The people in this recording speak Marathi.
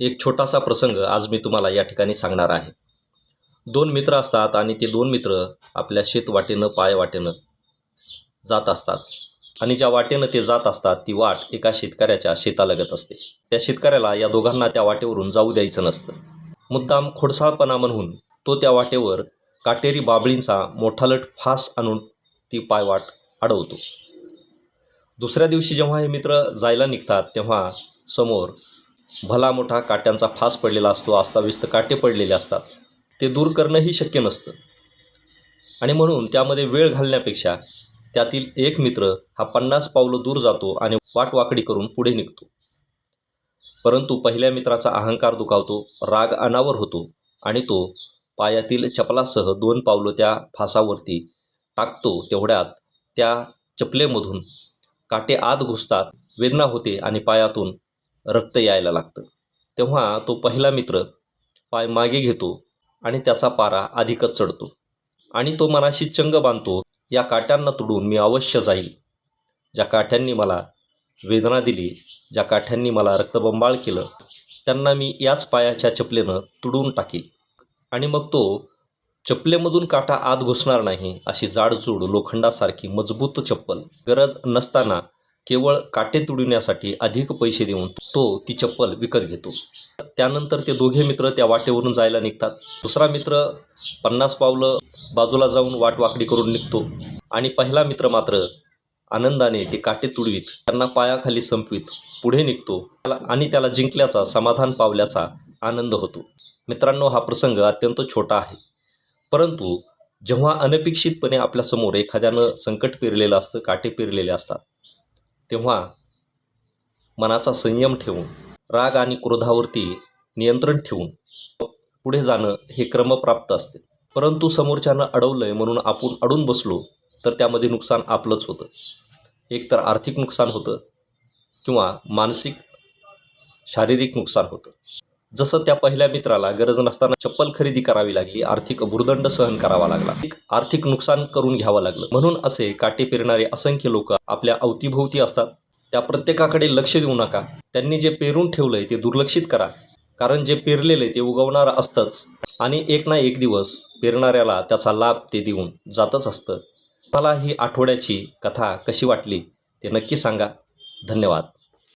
एक छोटासा प्रसंग आज मी तुम्हाला या ठिकाणी सांगणार आहे. दोन मित्र असतात आणि ते दोन मित्र आपल्या शेत वाटेनं पाय वाटेनं जात असतात. आणि ज्या वाटेनं ते जात असतात ती वाट एका शेतकऱ्याच्या शेतालगत असते. त्या शेतकऱ्याला या दोघांना त्या वाटेवरून जाऊ द्यायचं नसतं. मुद्दाम खोडसाळपणा म्हणून तो त्या वाटेवर काटेरी बाबळींचा मोठालट फास आणून ती पायवाट अडवतो. दुसऱ्या दिवशी जेव्हा हे मित्र जायला निघतात तेव्हा समोर भला मोठा काट्यांचा फास पडलेला असतो अस्ताव्यस्त काटे पडलेले असतात. ते दूर करणंही शक्य नसतं. आणि म्हणून त्यामध्ये वेळ घालण्यापेक्षा त्यातील एक मित्र हा पन्नास पावलं दूर जातो आणि वाट वाकडी करून पुढे निघतो. परंतु पहिल्या मित्राचा अहंकार दुखावतो राग अनावर होतो आणि तो पायातील चपलासह दोन पावलं त्या फासावरती टाकतो तेवढ्यात त्या चपलेमधून. काटे आत घुसतात वेदना होते आणि पायातून रक्त यायला लागतं. तेव्हा तो पहिला मित्र पाय मागे घेतो आणि त्याचा पारा अधिकच चढतो. आणि तो मनाशी चंग बांधतो या काट्यांना तुडून मी अवश्य जाईल ज्या काठ्यांनी मला वेदना दिली ज्या काठ्यांनी मला रक्तबंबाळ केलं त्यांना मी याच पायाच्या चपलेनं तुडून टाकील आणि मग तो चपलेमधून काटा आत घुसणार नाही अशी जाडजूड लोखंडासारखी मजबूत चप्पल गरज नसताना केवळ काटे तुडविण्यासाठी अधिक पैसे देऊन तो ती चप्पल विकत घेतो. त्यानंतर ते दोघे मित्र त्या वाटेवरून जायला निघतात. दुसरा मित्र पन्नास पावलं बाजूला जाऊन वाट वाकडी करून निघतो आणि पहिला मित्र मात्र आनंदाने ते काटे तुडवीत त्यांना पायाखाली संपवीत पुढे निघतो त्याला आणि त्याला जिंकल्याचा समाधान पावल्याचा आनंद होतो. मित्रांनो हा प्रसंग अत्यंत छोटा आहे. परंतु जेव्हा अनपेक्षितपणे आपल्यासमोर एखाद्यानं संकट पेरलेलं असतं काटे पेरलेले असतात तेव्हा मनाचा संयम ठेवून राग आणि क्रोधावरती नियंत्रण ठेवून पुढे जाणं हे क्रमप्राप्त असते. परंतु समोरच्यानं अडवलं आहे म्हणून आपण अडून बसलो तर त्यामध्ये नुकसान आपलंच होतं. एकतर आर्थिक नुकसान होतं किंवा मानसिक शारीरिक नुकसान होतं. जसं त्या पहिल्या मित्राला गरज नसताना चप्पल खरेदी करावी लागली आर्थिक भुर्दंड सहन करावा लागला. आर्थिक नुकसान करून घ्यावं लागलं. म्हणून असे काटे पेरणारे असंख्य लोक आपल्या अवतीभोवती असतात. त्या प्रत्येकाकडे लक्ष देऊ नका. त्यांनी जे पेरून ठेवलंय ते दुर्लक्षित करा. कारण जे पेरलेले ते उगवणारं असतंच. आणि एक ना एक दिवस पेरणाऱ्याला त्याचा लाभ ते देऊन जातच असतं. मला ही आठवड्याची कथा कशी वाटली ते नक्की सांगा. धन्यवाद.